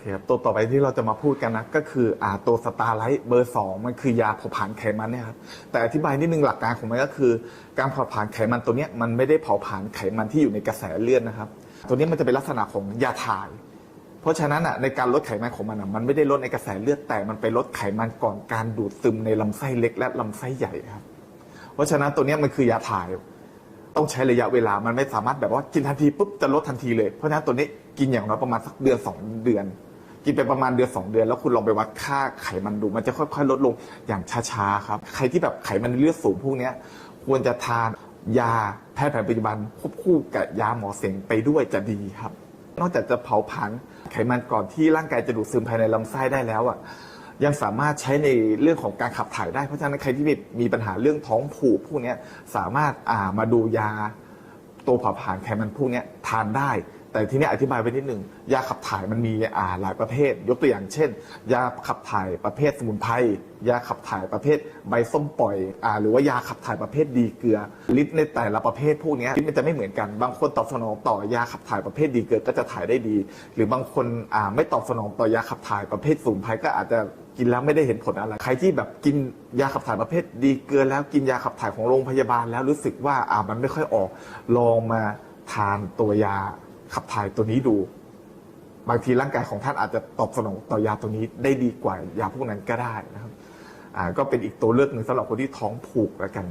เคครับตัวต่อไปที่เราจะมาพูดกันนะก็คืออ่าตัวสตาร์ไลท์เบอร์สองมันคือยาเผาผลาญไขมันเนี่ยครับแต่อธิบายนิดนึงหลักการของมันก็คือ การเผาผลาญไขมันตัวเนี้ยมันไม่ได้เผาผลาญไขมันที่อยู่ในกระแสเลือดนะครับ ตัวนี้มันจะเป็นลักษณะของยาถ่าย เพราะฉะนั้นอะในการลดไขมันของมันอะมันไม่ได้ลดในกระแสเลือดแต่มันไปลดไขมันก่อนการดูดซึมในลำไส้เล็กและลำไส้ใหญ่ครับเพราะฉะนั้นตัวเนี้ยมันคือยาถ่ายต้องใช้ระยะเวลา มันไม่สามารถแบบว่ากินทันทีปุ๊บจะลดทันทีเลย เพราะฉะนั้นตัวนี้กินอย่างน้อยประมาณสักเดือนสองเดือน กินไปประมาณเดือนสองเดือน แล้วคุณลองไปวัดค่าไขมันดู มันจะค่อยๆ ลดลงอย่างช้าๆครับ ใครที่แบบไขมันในเลือดสูงพวกนี้ควรจะทานยาแพทย์แผนปัจจุบันควบคู่กับยาหมอเสงไปด้วยจะดีครับ นอกจากจะเผาผลาญไขมันก่อนที่ร่างกายจะดูดซึมภายในลำไส้ได้แล้วอะยังสามารถใช้ในเรื่องของการขับถ่ายได้ เพราะฉะนั้นใครที่มีมีปัญหาเรื่องท้องผูกพวกนี้สามารถอ่ามาดูยาตัวเผาผลาญไขมันพวกนี้ทานได้ แต่ที่นี้อธิบายไว้นิดหนึ่งยาขับถ่ายมันมีอ่าหลายประเภท ยกตัวอย่างเช่น ยาขับถ่ายประเภทสมุนไพรยาขับถ่ายประเภทใบส้มปล่อยอ่าหรือว่ายาขับถ่ายประเภทดีเกลือฤทธิ์ในแต่ละประเภทพวกนี้ฤทธิ์มันจะไม่เหมือนกันบางคนตอบสนองต่อยาขับถ่ายประเภทดีเกลือก็จะถ่ายได้ดี หรือบางคนอ่าไม่ตอบสนองต่อยาขับถ่ายประเภทสมุนไพรก็อาจจะกินแล้วไม่ได้เห็นผลอะไร ใครที่แบบกินยาขับถ่ายประเภทดีเกลือแล้วกินยาขับถ่ายของโรงพยาบาลแล้วรู้สึกว่าอ่ามันไม่ค่อยออกลองมาทานตัวยา ขับถ่ายตัวนี้ดู บางทีร่างกายของท่านอาจจะตอบสนองต่อยาตัวนี้ได้ดีกว่ายาพวกนั้นก็ได้นะครับก็เป็นอีกตัวเลือกหนึ่งสำหรับคนที่ท้องผูกแล้วกัน